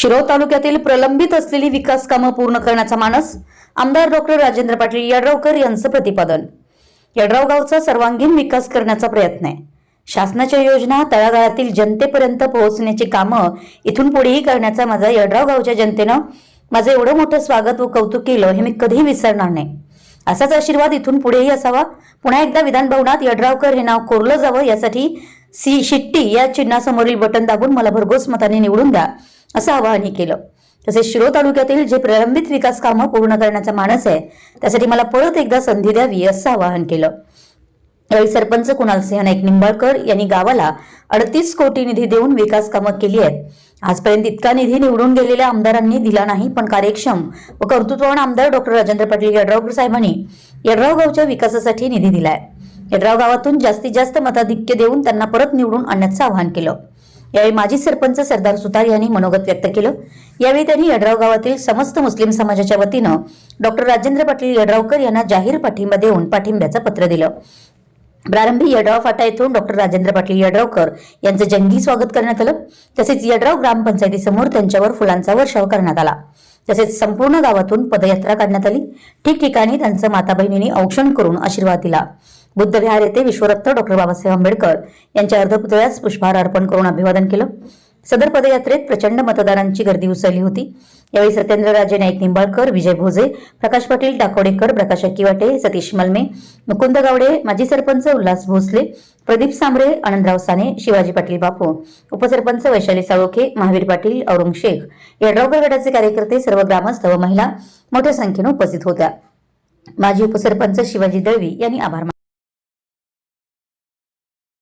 शिरोळ तालुक्यातील प्रलंबित असलेली विकास कामं पूर्ण करण्याचा मानस आमदार डॉक्टर राजेंद्र पाटील यड्रावकर यांचं प्रतिपादन. यड्राव गावचा सर्वांगीण विकास करण्याचा प्रयत्न आहे. शासनाच्या योजना तळागाळातील जनतेपर्यंत पोहोचण्याची कामं इथून पुढेही करण्याचा माझा यड्राव गावच्या जनतेनं माझं एवढं मोठं स्वागत व कौतुक केलं हे मी कधीही विसरणार नाही. असाच आशीर्वाद इथून पुढेही असावा. पुन्हा एकदा विधानभवनात यड्रावकर हे नाव कोरलं जावं यासाठी सी शिट्टी या चिन्हासमोरील बटन दाबून मला भरघोस मताने निवडून द्या असं आवाहनही केलं. तसेच शिरो तालुक्यातील जे प्रलंबित विकास कामं पूर्ण करण्याचा मानस आहे त्यासाठी मला परत एकदा संधी द्यावी असं आवाहन केलं. यावेळी सरपंच कुणाल सिंह नाईक निंबाळकर यांनी गावाला अडतीस कोटी निधी देऊन विकास कामं केली आहेत. आजपर्यंत इतका निधी निवडून गेलेल्या आमदारांनी दिला नाही पण कार्यक्षम व कर्तृत्ववान आमदार डॉक्टर राजेंद्र पाटील यड्रावकर साहेबांनी यड्राव गावच्या विकासासाठी निधी दिलाय. हेडराव गावातून जास्तीत जास्त मताधिक्य देऊन त्यांना परत निवडून आणण्याचं आवाहन केलं. यावेळी माजी सरपंच सरदार सुतार यांनी मनोगत व्यक्त केलं. यावेळी त्यांनी यड्राव गावातील समस्त मुस्लिम समाजाच्या वतीनं डॉक्टर राजेंद्र पाटील यड्रावकर यांना जाहीर पाठिंबा देऊन पाठिंब्याचं पत्र दिलं. प्रारंभी यड्राव फाटा येथून डॉक्टर राजेंद्र पाटील यड्रावकर यांचं जंगी स्वागत करण्यात आलं. तसेच यड्राव ग्रामपंचायतीसमोर त्यांच्यावर फुलांचा वर्षाव करण्यात आला. तसेच संपूर्ण गावातून पदयात्रा काढण्यात आली. ठिकठिकाणी त्यांचं माता बहिणींनी औक्षण करून आशीर्वाद दिला. बुद्धविहार येथे विश्वरत्न डॉक्टर बाबासाहेब आंबेडकर यांच्या अर्धपुतळ्यास पुष्पहार अर्पण करून अभिवादन केलं. सदर पदयात्रेत प्रचंड मतदारांची गर्दी उसळली होती. यावेळी सत्येंद्रराजे नाईक निंबाळकर विजय भोजे प्रकाश पाटील टाकोडेकर प्रकाश अक्कीवाटे सतीश मलमे मुकुंद गावडे माजी सरपंच उल्हास भोसले प्रदीप सांबरे आनंदराव साने शिवाजी पाटील बापू उपसरपंच वैशाली साळोखे महावीर पाटील औरंग शेख यड्रावकर गटाचे कार्यकर्ते सर्व ग्रामस्थ व महिला मोठ्या संख्येने उपस्थित होत्या. माजी उपसरपंच शिवाजी दळवी यांनी आभार मानले